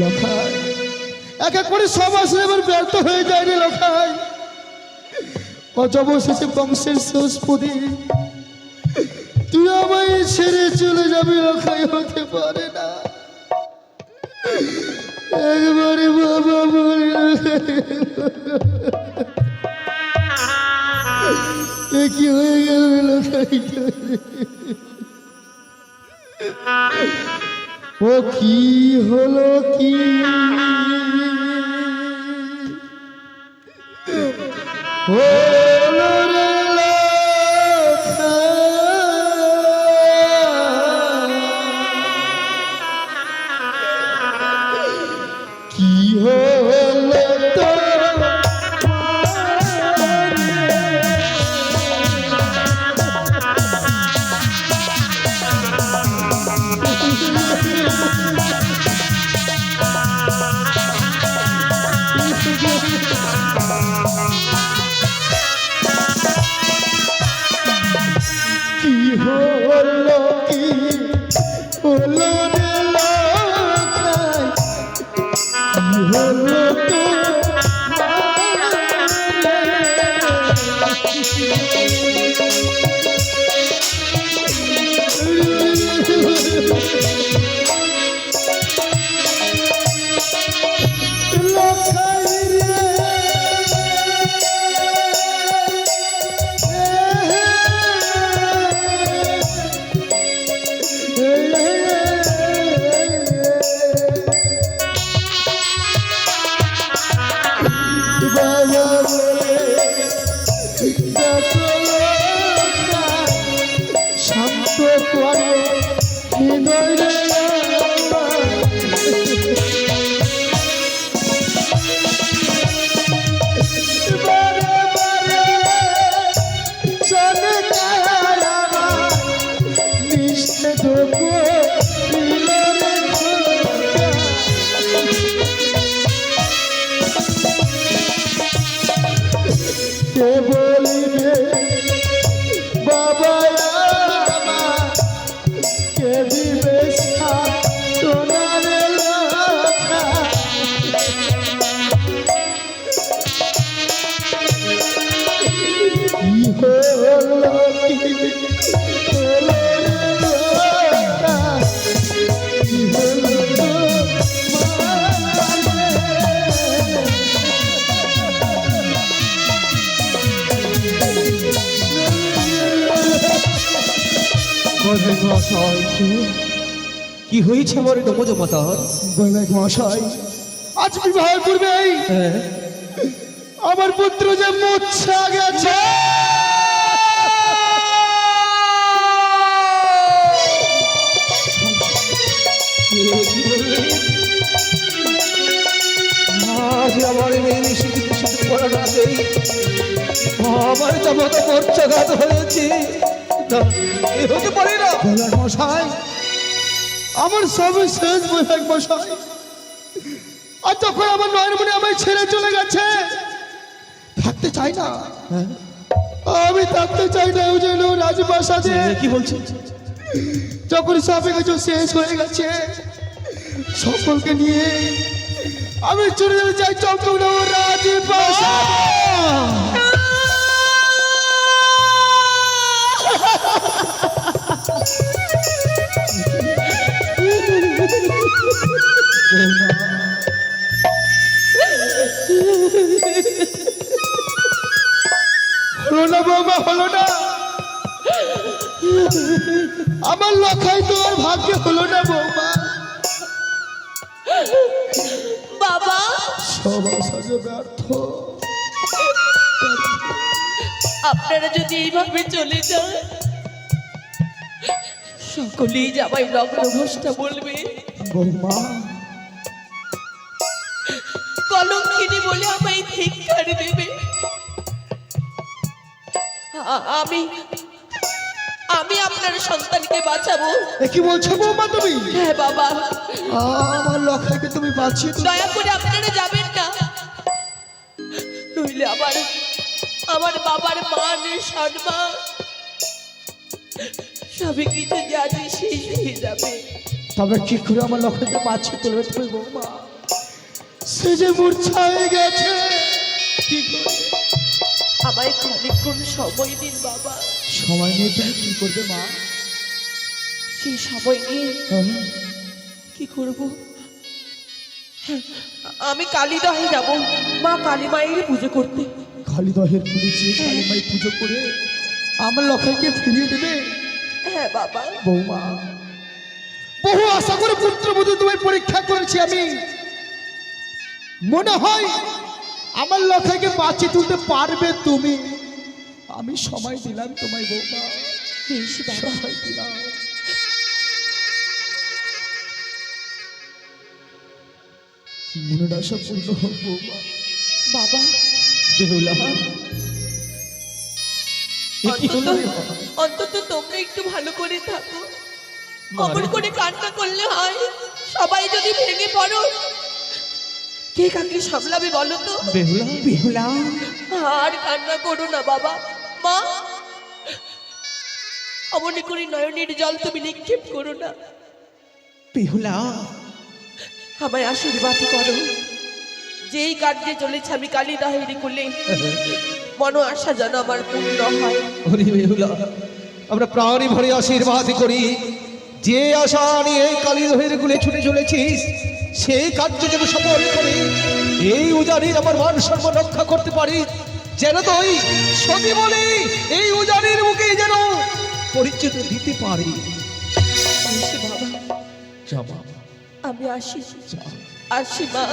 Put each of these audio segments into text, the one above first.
লখাই। এক এক করে সব আসলে ব্যর্থ হয়ে যায় রে লখাই। অজ অবশেষে বংশের শেষ প্রদীপ তুই আমায় ছেড়ে চলে যাবি লখাই, হতে পারে না। একবারে বাবা বলে কি হয়ে গেল রে লখাইটা ও কি হলো কি? হলো হলো রে নিষেধ করিল কি হয়েছে আমার ডমজ মাতার মশাই আজ বিবাহের পূর্বেই হ্যাঁ। আমার পুত্র যে মুচ্ছা গেছে। আজ আমার মেয়ে নিষিদ্ধ সাথে পড়া না দেই আমার মর্যাঘাত হয়েছে। না, এ হতে পারে না। বৈবেক মশাই আমার সব শেষ মশাই। আর তখন আমার আমায় ছেড়ে চলে গেছে থাকতে চাই না। আমি থাকতে চাই না ওই জন্য রাজপ্রাসাদে। কি বলছো? যখন সব কিছু শেষ হয়ে গেছে সকলকে নিয়ে আমি চলে যেতে চাই চন্দ্রনগর রাজপ্রাসাদ। আমার লখাই তো আর ভাগ্যে হলো না বৌমা। বাবা। সব আশা যে ব্যর্থ। আপনারা যদি এইভাবে চলে যান সকলেই জামাই বলবে। বৌমা। কলঙ্কিনী বলে আমায় ধিক্কার দেবে। আমি আমি আপনার সন্তানকে বাঁচাবো। কি বলছো বৌমা তুমি? হ্যাঁ বাবা। আমার লখাইকে তুমি বাঁচিয়ে দয়া করে আপনারা যাবেন না। নইলে আমার আমার বাবার মান সম্মান সবে কিছু জানি শেষ হয়ে যাবে। তবে কি করে আমার লক্ষ্যকে মাছি তুলবে তুমি বৌমা? সে যে মূর্ছা হয়ে গেছে। কি করে? আমায় খানিক্ষণ সময় দিন বাবা। সময় নিয়ে তুমি কি করবে মা? সেই সময় নিয়ে হ্যাঁ? কি করব? হ্যাঁ, আমি কালীদহে যাব। মা কালী মায়ের পুজো করতে। খালি দহের পুলিশে কালী মাই পুজো করে আমার লক্ষাইকে ফিরিয়ে দেবে? হ্যাঁ বাবা। বৌমা বহু আশা করে পুত্রবধূ তোমায় পরীক্ষা করেছি আমি। মনে হয় আমার লক্ষাইকে বাঁচিয়ে তুলতে পারবে তুমি। আমি সময় দিলাম তোমায় বৌমা। বাবা সময় দিলাম মনের আশা পূর্ণ হোক বৌমা। বাবা। বেহুলা। অন্তত হলো? অন্তত তোমরা একটু ভালো করে থাকো। অমন করে কান্না করলে হয়। সবাই যদি ভেঙে পড়ো কে কাকে সামলাবে বলো তো? বেহুলা বেহুলা। আর কান্না করো না বাবা। মা অমনি করে নয়নের জল তুমি নিক্ষেপ করো না। বেহুলা। আমায় আশীর্বাদ করো। যেই কার্যে চলেছে আমি কালী দাহেরি করলে মনো আশা যেন আমার পূর্ণ হয়। হরি বেহুলা আমরা প্রাণী ভরে আশীর্বাদ করি। যে আশা নিয়ে কালী দহের গুলে ছুটে চলেছিস সেই কার্য যেন সফল করি এই উজানির আমার মান সম্মান রক্ষা করতে পারি। যেন তুই সতী বলি এই উজানির মুখে যেন পরিচিত দিতে পারি। আমি আসি। আসি মা।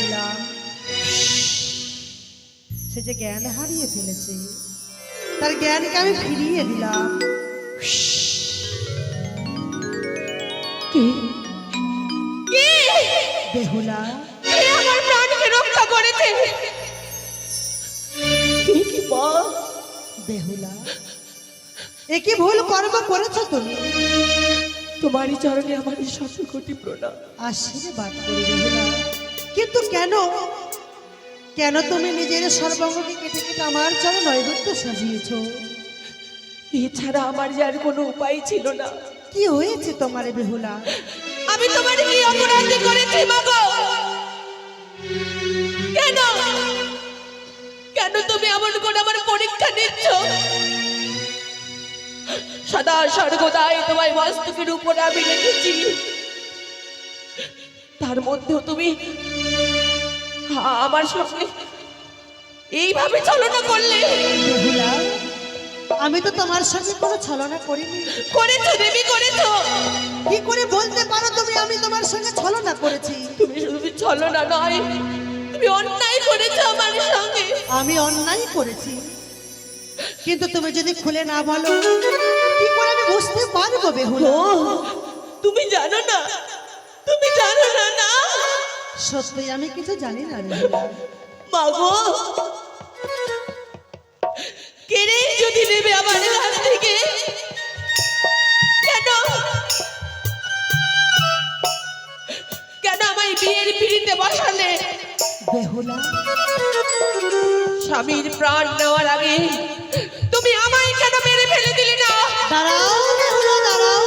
দিলাম। সে যে জ্ঞান হারিয়ে ফেলেছে তার জ্ঞানকে আমি ফিরিয়ে দিলাম। বেহুলা। আমার প্রাণকে রক্ষা করেছে? বেহুলা। এ কি ভুল কর্ম করেছ তুমি? তোমারই চরণে আমার শত কোটি প্রণাম। আশীর্বাদ করি বেহুলা। কিন্তু কেন? কেন তুমি নিজের সর্বাঙ্গকে কেটে কেটে আমার চরণ নৈবেদ্য সাজিয়েছ? এছাড়া আমার যার কোনো উপায় ছিল না। কি হয়েছে তোমার বেহুলা? আমি তোমার কি অপরাধ করেছি মাগো কেন? কেন তুমি এমন করে আমার পরীক্ষা নিচ্ছ? সদা সর্বদাই তোমায় মস্তকের উপর আমি রেখেছি। তার মধ্যেও তুমি আমার সঙ্গে এইভাবে ছলনা করলে? আমি তো তোমার সঙ্গে কোনো ছলনা করিনি। করেছ দেবী করেছ। কি করে বলতে পারো তুমি আমি তোমার সঙ্গে ছলনা করেছি? তুমি শুধু ছলনা নয় তুমি অন্যায় করেছ আমার সঙ্গে। আমি অন্যায় করেছি। কিন্তু তুমি যদি খুলে না বলো কি করে আমি বুঝতে পারব বেহুলা? তুমি জানো না তুমি জানো না না। সত্যি আমি কিছু জানি না মাগো কেড়ে যদি নেবে আমার কাছ থেকে? কেন? কেন আমায় বিয়ের পিড়িতে বসালে? বেহুলা স্বামীর প্রাণ নেওয়ার আগে তুমি আমায় কেন মেরে ফেলে দিলে না? দাঁড়াও দাঁড়াও।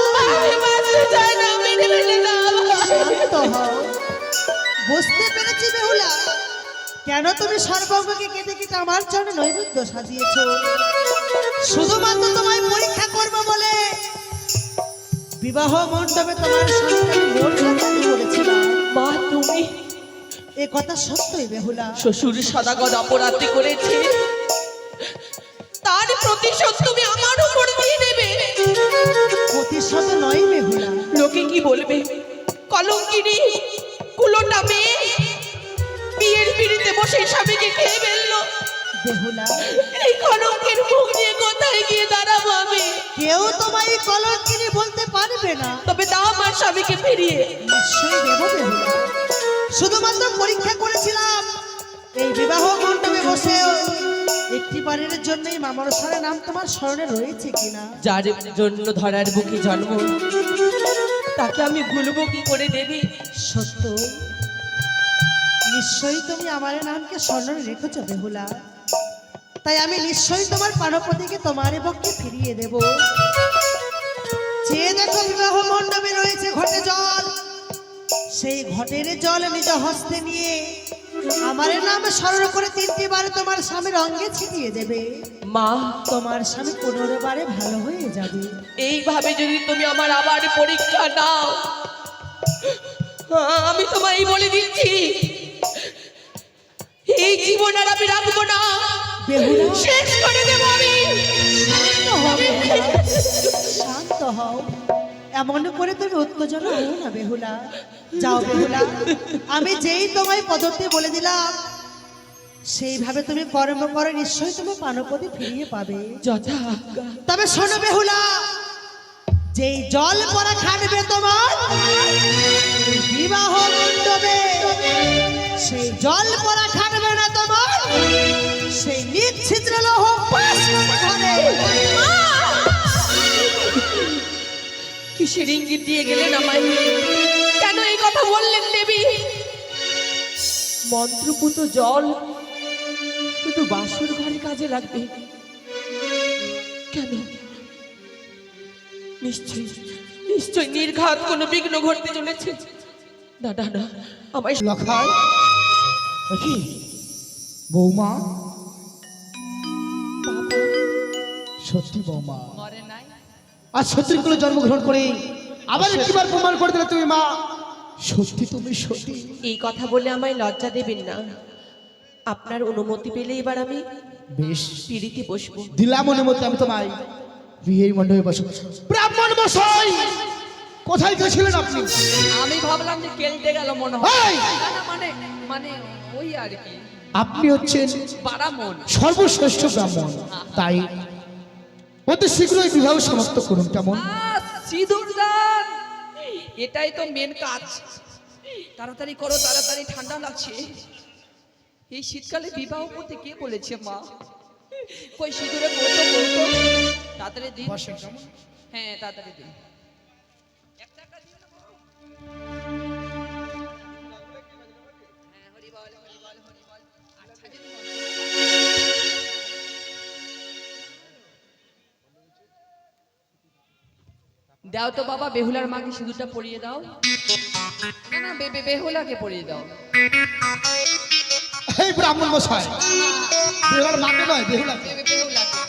বাঁচতে চাই না মেরে ফেলে দাও। শান্ত হও। বুঝতে পেরেছি বেহুলা। কেন তুমি সর্বঙ্গকে কেটে কেটে আমার জন্য নৈবেদ্য সাজিয়েছো? শুধুমাত্র তোমায় পরীক্ষা করব বলে বিবাহ মণ্ডপে তোমার লাগাতে বলেছিলাম মা তুমি এ কথা সত্যই বেহুলা। শ্বশুর সদাগত অপরাধী করেছে। তার প্রতিশোধ তুমি আমার উপর দিয়ে নেবে? প্রতিশোধ নয় বেহুলা। লোকে কি বলবে? কলঙ্কিনী কুলোটা মেয়ে। বিয়ের পিড়িতে বসে স্বামীকে খেয়ে ফেলল। এই কলঙ্কের মুখ নিয়ে কোথায় গিয়ে দাঁড়াবো আমি? কেউ তোমায় এই কলঙ্কিনী বলতে পারবে না। তবে দাও আমার স্বামীকে ফিরিয়ে। নিশ্চয়ই দেব বেহুলা। শুধুমাত্র পরীক্ষা করেছিলাম। এই বিবাহ মণ্ডপে বসে একটি বারের জন্যই মামার সারে নাম তোমার স্মরণে রয়েছে কিনা? যার জন্য ধরার বুকে জন্ম। তাকে আমি ভুলবো কি করে দেবী? সত্য। নিশ্চয়ই তুমি আমার নামকে স্মরণে রেখেছ বেহুলা। তাই আমি নিশ্চয়ই তোমার পানপতিকে তোমার পক্ষে ফিরিয়ে দেব। যে দেখো বিবাহ মণ্ডপে রয়েছে ঘটে জল, সেই ঘটের জল নিজ হস্তে নিয়ে আমার নাম স্মরণ করে তিনটি বারে তোমার স্বামীর অঙ্গে ছিটিয়ে দেবে। মা তোমার স্বামী পনেরো বারে ভালো হয়ে যাবে। এইভাবে যদি তুমি আমার আবার পরীক্ষা নাও আমি তোমায় বলে দিচ্ছি এই জীবন আর আমি রাখব না। শেষ করে দেবো আমি। শান্ত হও বেহুলা। শান্ত হও। এমন করে তুমি উত্তেজনা হও না বেহুলা। যাও বেহুলা আমি যেই তোমায় পদ্ধতি বলে দিলাম সেইভাবে তুমি কর্ম করে নিশ্চয়ই তুমি পানপতি ফিরিয়ে পাবে। তবে শোনো বেহুলা যেই জল পরা খাটবে তোমার বিবাহ মণ্ডপে সেই জল পরা খাটবে না তোমার সেই নিচ্ছিদ্র লোহ পাশ করে ঘরে কিসের ইঙ্গিত দিয়ে গেলেন আমায়? কথা বললেন দেবী। মন্ত্রপুত জল শুধু বাসর ঘরে কাজে লাগবে। কেন? নিশ্চয় নিশ্চয় নির্ঘাত কোনো বিঘ্ন ঘটতে চলেছে। না না না আমায় লখাই কি বৌমা সত্যি বৌমা। আর সত্যির কোলে জন্মগ্রহণ করে আবার একটিবার প্রমাণ করে দিলে তুমি মা। সত্যি তুমি সত্যি। এই কথা বলে আমায় লজ্জা দেবেন না। আপনার অনুমতি পেলে এবার আমি বেশ। পিড়িতে বসবো। দিলাম অনুমতি আমি তোমায়। বিয়ের মণ্ডপে বসো। ব্রাহ্মণ বসাই কোথায় গেছিলেন আপনি? আমি ভাবলাম যে কেলতে গেল মনে হয়। মানে মানে ওই আর কি। আপনি হচ্ছেন বারামন। সর্বশ্রেষ্ঠ ব্রাহ্মণ। তাই অতি শীঘ্রই বিবাহ সমাপ্ত করুন কেমন? সিঁদুর দান এটাই তো মেন কাজ। তাড়াতাড়ি করো তাড়াতাড়ি ঠান্ডা লাগছে। এই শীতকালে বিবাহ করতে কে বলেছে মা? কই সিঁদুরে বলতো বলতো? তাড়াতাড়ি দিন। হ্যাঁ তাড়াতাড়ি দিন। দাও তো বাবা বেহুলার মাকে সিঁদুরটা পরিয়ে দাও। না না বেহুলাকে পরিয়ে দাও। এই ব্রাহ্মণ মশাই। বেহুলার মাকে নয় বেহুলাকে। বেহুলাকে।